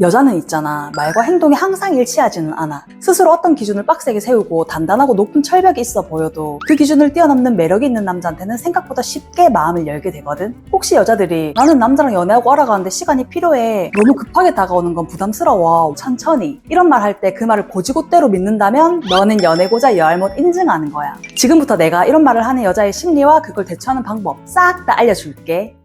여자는 있잖아. 말과 행동이 항상 일치하지는 않아. 스스로 어떤 기준을 빡세게 세우고 단단하고 높은 철벽이 있어 보여도 그 기준을 뛰어넘는 매력이 있는 남자한테는 생각보다 쉽게 마음을 열게 되거든. 혹시 여자들이 나는 남자랑 연애하고 알아가는데 시간이 필요해. 너무 급하게 다가오는 건 부담스러워. 천천히. 이런 말 할 때 그 말을 고지고대로 믿는다면 너는 연애고자 여할못 인증하는 거야. 지금부터 내가 이런 말을 하는 여자의 심리와 그걸 대처하는 방법 싹 다 알려줄게.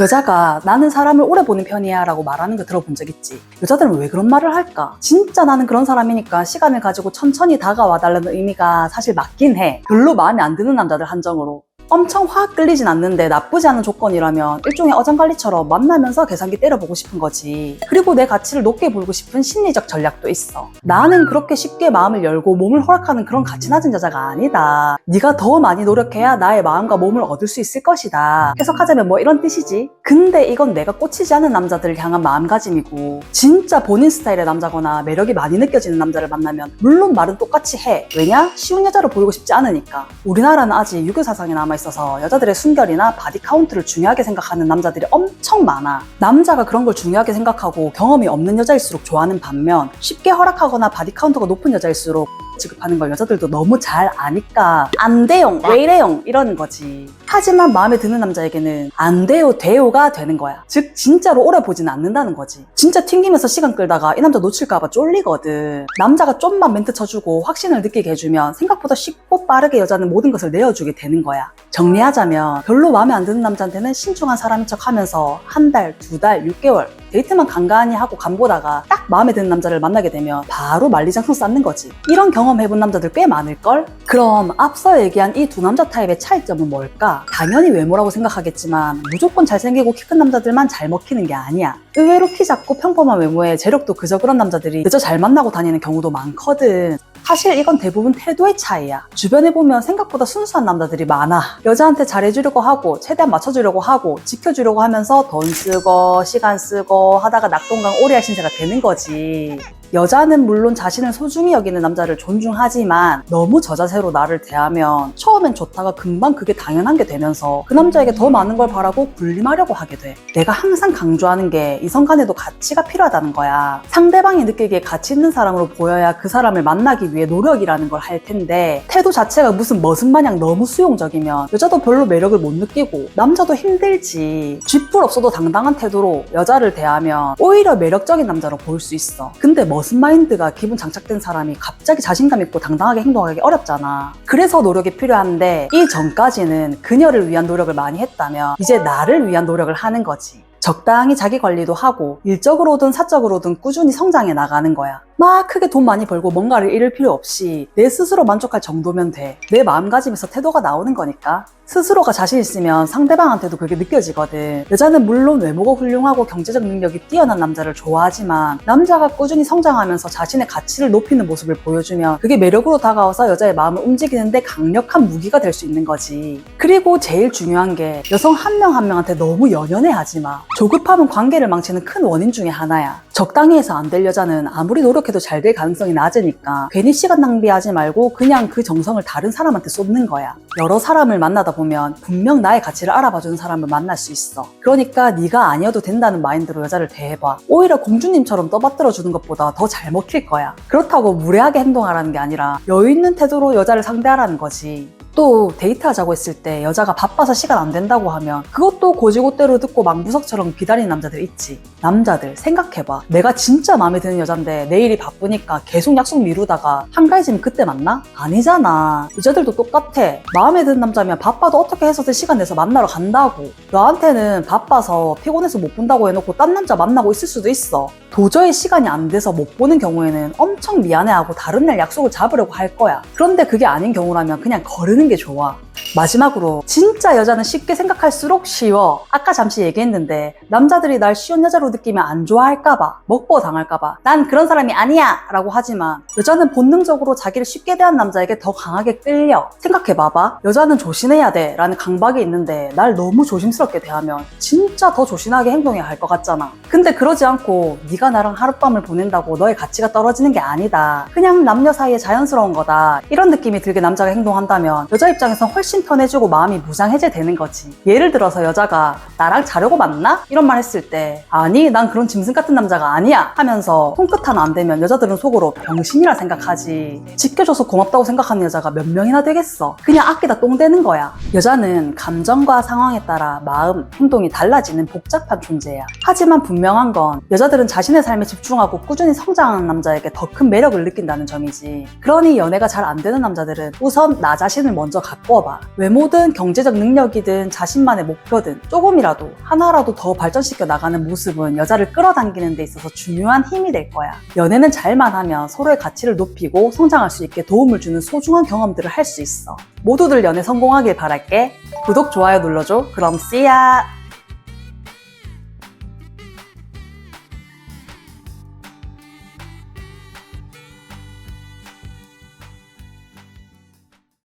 여자가 나는 사람을 오래 보는 편이야 라고 말하는 거 들어본 적 있지. 여자들은 왜 그런 말을 할까? 진짜 나는 그런 사람이니까 시간을 가지고 천천히 다가와 달라는 의미가 사실 맞긴 해. 별로 마음에 안 드는 남자들 한정으로. 엄청 확 끌리진 않는데 나쁘지 않은 조건이라면 일종의 어장관리처럼 만나면서 계산기 때려보고 싶은 거지. 그리고 내 가치를 높게 보고 싶은 심리적 전략도 있어. 나는 그렇게 쉽게 마음을 열고 몸을 허락하는 그런 가치 낮은 여자가 아니다. 네가 더 많이 노력해야 나의 마음과 몸을 얻을 수 있을 것이다. 해석하자면 뭐 이런 뜻이지. 근데 이건 내가 꽂히지 않은 남자들을 향한 마음가짐이고 진짜 본인 스타일의 남자거나 매력이 많이 느껴지는 남자를 만나면 물론 말은 똑같이 해. 왜냐? 쉬운 여자로 보이고 싶지 않으니까. 우리나라는 아직 유교 사상이 남아 있어서 여자들의 순결이나 바디 카운트를 중요하게 생각하는 남자들이 엄청 많아. 남자가 그런 걸 중요하게 생각하고 경험이 없는 여자일수록 좋아하는 반면 쉽게 허락하거나 바디 카운트가 높은 여자일수록 지급하는 걸 여자들도 너무 잘 아니까 안 돼용 왜 이래용 이러는 거지. 하지만 마음에 드는 남자에게는 안 돼요 돼요가 되는 거야. 즉 진짜로 오래 보지는 않는다는 거지. 진짜 튕기면서 시간 끌다가 이 남자 놓칠까봐 쫄리거든. 남자가 좀만 멘트 쳐주고 확신을 느끼게 해주면 생각보다 쉽고 빠르게 여자는 모든 것을 내어주게 되는 거야. 정리하자면 별로 마음에 안 드는 남자한테는 신중한 사람인 척 하면서 한 달, 두 달, 6개월 데이트만 간간히 하고 간보다가 딱 마음에 드는 남자를 만나게 되면 바로 만리장성 쌓는 거지. 이런 경험 해본 남자들 꽤 많을걸? 그럼 앞서 얘기한 이 두 남자 타입의 차이점은 뭘까? 당연히 외모라고 생각하겠지만 무조건 잘생기고 키 큰 남자들만 잘 먹히는 게 아니야. 의외로 키 작고 평범한 외모에 재력도 그저 그런 남자들이 그저 잘 만나고 다니는 경우도 많거든. 사실 이건 대부분 태도의 차이야. 주변에 보면 생각보다 순수한 남자들이 많아. 여자한테 잘해주려고 하고, 최대한 맞춰주려고 하고, 지켜주려고 하면서 돈 쓰고, 시간 쓰고, 하다가 낙동강 오리알 신세가 되는 거지. 여자는 물론 자신을 소중히 여기는 남자를 존중하지만 너무 저자세로 나를 대하면 처음엔 좋다가 금방 그게 당연한 게 되면서 그 남자에게 더 많은 걸 바라고 군림하려고 하게 돼. 내가 항상 강조하는 게 이성 간에도 가치가 필요하다는 거야. 상대방이 느끼기에 가치 있는 사람으로 보여야 그 사람을 만나기 위해 노력이라는 걸 할 텐데 태도 자체가 무슨 머슴 마냥 너무 수용적이면 여자도 별로 매력을 못 느끼고 남자도 힘들지. 쥐뿔 없어도 당당한 태도로 여자를 대하면 오히려 매력적인 남자로 보일 수 있어. 근데 머슴 마인드가 기분 장착된 사람이 갑자기 자신감 있고 당당하게 행동하기 어렵잖아. 그래서 노력이 필요한데 이 전까지는 그녀를 위한 노력을 많이 했다면 이제 나를 위한 노력을 하는 거지. 적당히 자기 관리도 하고 일적으로든 사적으로든 꾸준히 성장해 나가는 거야. 막 크게 돈 많이 벌고 뭔가를 잃을 필요 없이 내 스스로 만족할 정도면 돼. 내 마음가짐에서 태도가 나오는 거니까. 스스로가 자신 있으면 상대방한테도 그게 느껴지거든. 여자는 물론 외모가 훌륭하고 경제적 능력이 뛰어난 남자를 좋아하지만 남자가 꾸준히 성장하면서 자신의 가치를 높이는 모습을 보여주면 그게 매력으로 다가와서 여자의 마음을 움직이는데 강력한 무기가 될 수 있는 거지. 그리고 제일 중요한 게 여성 한 명한 명한테 너무 연연해 하지 마. 조급함은 관계를 망치는 큰 원인 중에 하나야. 적당히 해서 안 될 여자는 아무리 노력해도 잘 될 가능성이 낮으니까 괜히 시간 낭비하지 말고 그냥 그 정성을 다른 사람한테 쏟는 거야. 여러 사람을 만나다 보면 분명 나의 가치를 알아봐주는 사람을 만날 수 있어. 그러니까 네가 아니어도 된다는 마인드로 여자를 대해봐. 오히려 공주님처럼 떠받들어 주는 것보다 더 잘 먹힐 거야. 그렇다고 무례하게 행동하라는 게 아니라 여유 있는 태도로 여자를 상대하라는 거지. 또 데이트하자고 했을 때 여자가 바빠서 시간 안 된다고 하면 그것도 고지고대로 듣고 망부석처럼 기다리는 남자들 있지. 남자들 생각해봐. 내가 진짜 마음에 드는 여잔데 내일이 바쁘니까 계속 약속 미루다가 한가해지면 그때 만나? 아니잖아. 여자들도 똑같아. 마음에 드는 남자면 바빠도 어떻게 해서든 시간 내서 만나러 간다고. 너한테는 바빠서 피곤해서 못 본다고 해놓고 딴 남자 만나고 있을 수도 있어. 도저히 시간이 안 돼서 못 보는 경우에는 엄청 미안해하고 다른 날 약속을 잡으려고 할 거야. 그런데 그게 아닌 경우라면 그냥 거르는 게 좋아. 마지막으로 진짜 여자는 쉽게 생각할수록 쉬워. 아까 잠시 얘기했는데 남자들이 날 쉬운 여자로 느끼면 안 좋아할까봐 먹보 당할까봐 난 그런 사람이 아니야 라고 하지만 여자는 본능적으로 자기를 쉽게 대한 남자에게 더 강하게 끌려. 생각해봐봐. 여자는 조심해야 돼 라는 강박이 있는데 날 너무 조심스럽게 대하면 진짜 더 조심하게 행동해야 할 것 같잖아. 근데 그러지 않고 네가 나랑 하룻밤을 보낸다고 너의 가치가 떨어지는 게 아니다. 그냥 남녀 사이에 자연스러운 거다. 이런 느낌이 들게 남자가 행동한다면 여자 입장에선 훨씬 훨씬 편해지고 마음이 무장해제되는 거지. 예를 들어서 여자가 나랑 자려고 만나? 이런 말 했을 때 아니 난 그런 짐승 같은 남자가 아니야 하면서 손끝 하나 안 대면 여자들은 속으로 병신이라 생각하지. 지켜줘서 고맙다고 생각하는 여자가 몇 명이나 되겠어. 그냥 아끼다 똥 되는 거야. 여자는 감정과 상황에 따라 마음, 행동이 달라지는 복잡한 존재야. 하지만 분명한 건 여자들은 자신의 삶에 집중하고 꾸준히 성장하는 남자에게 더 큰 매력을 느낀다는 점이지. 그러니 연애가 잘 안 되는 남자들은 우선 나 자신을 먼저 가꾸어봐. 외모든 경제적 능력이든 자신만의 목표든 조금이라도 하나라도 더 발전시켜 나가는 모습은 여자를 끌어당기는 데 있어서 중요한 힘이 될 거야. 연애는 잘만 하면 서로의 가치를 높이고 성장할 수 있게 도움을 주는 소중한 경험들을 할 수 있어. 모두들 연애 성공하길 바랄게. 구독, 좋아요 눌러줘. 그럼 씨야!